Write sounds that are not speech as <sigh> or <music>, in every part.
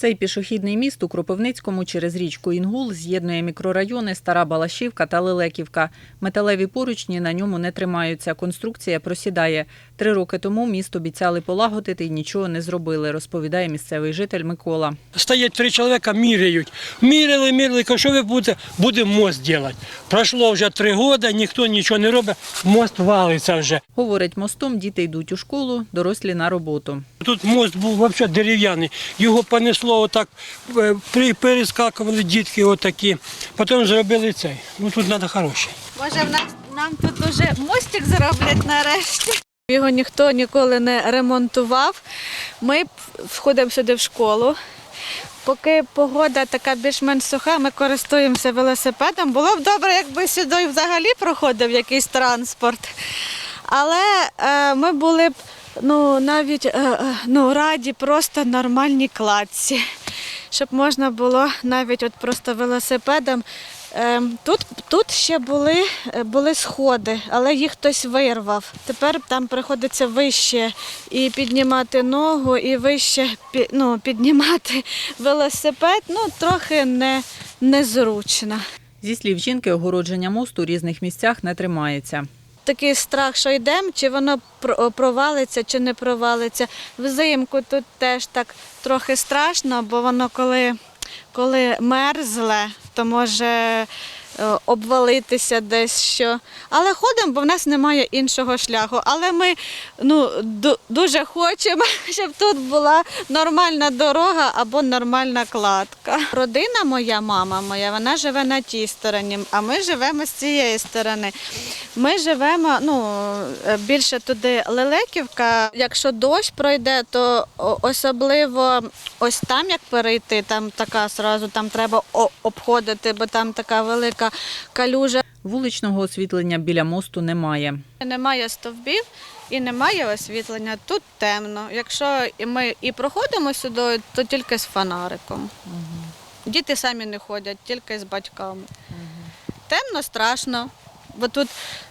Цей пішохідний міст у Кропивницькому через річку Інгул з'єднує мікрорайони Стара Балашівка та Лелеківка. Металеві поручні на ньому не тримаються. Конструкція просідає. Три роки тому міст обіцяли полагодити і нічого не зробили, розповідає місцевий житель Микола. Стоять три чоловіка, міряють. Міряли, міряли, кажуть, що ви будете? Будемо мост робити. Пройшло вже три роки, ніхто нічого не робить, мост валиться вже. Говорить, мостом діти йдуть у школу, дорослі на роботу. Тут мост був взагалі дерев'яний. Його понесло отак, е, перескакували дітки отакі. Потім зробили цей. Ну тут треба хороший. Може, в нас нам тут уже мостик зроблять нарешті. Його ніхто ніколи не ремонтував. Ми входимо сюди в школу. Поки погода така більш-менш суха, ми користуємося велосипедом. Було б добре, якби сюди взагалі проходив якийсь транспорт. Але е, ми були б ну, навіть е, е, ну, раді просто нормальній кладці, щоб можна було навіть от просто велосипедом. Е, тут, тут ще були, е, були сходи, але їх хтось вирвав. Тепер там приходиться вище і піднімати ногу, і вище ну, піднімати <laughs> велосипед. Ну, трохи не, незручно. Зі слів жінки, огородження мосту у різних місцях не тримається. такий страх, що йдемо, чи воно провалиться, чи не провалиться. Взимку тут теж так трохи страшно, бо воно коли, коли мерзле, то може обвалитися десь що. Але ходимо, бо в нас немає іншого шляху. Але ми ну, дуже хочемо, <laughs> щоб тут була нормальна дорога або нормальна кладка. Родина моя, мама моя, вона живе на тій стороні, а ми живемо з цієї сторони. Ми живемо ну, е, більше туди Лелеківка. Якщо дощ пройде, то особливо ось там, як перейти, там така сразу, там треба обходити, бо там така велика калюжа. Вуличного освітлення біля мосту немає. Немає стовбів і немає освітлення. Тут темно. Якщо ми і проходимо сюди, то тільки з фонариком. Діти самі не ходять, тільки з батьками. Темно, страшно, бо тут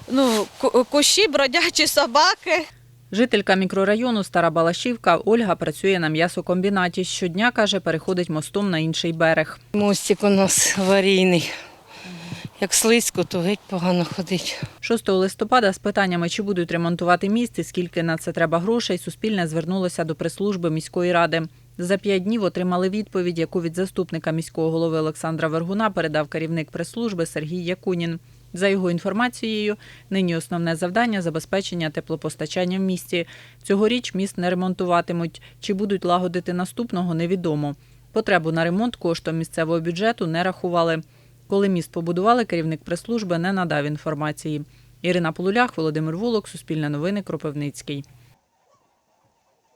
ну, кущі, бродячі собаки. Жителька мікрорайону Стара Балашівка Ольга працює на м'ясокомбінаті. Щодня, каже, переходить мостом на інший берег. Мостик у нас аварійний. Як слизько, то геть погано ходить. 6 листопада з питаннями, чи будуть ремонтувати міст і скільки на це треба грошей, Суспільне звернулося до прес-служби міської ради. За п'ять днів отримали відповідь, яку від заступника міського голови Олександра Вергуна передав керівник прес-служби Сергій Якунін. За його інформацією, нині основне завдання забезпечення теплопостачання в місті. Цьогоріч міст не ремонтуватимуть. Чи будуть лагодити наступного, невідомо. Потребу на ремонт коштом місцевого бюджету не рахували. Коли міст побудували, керівник прес-служби не надав інформації. Ірина Полулях, Володимир Волок, Суспільне новини, Кропивницький.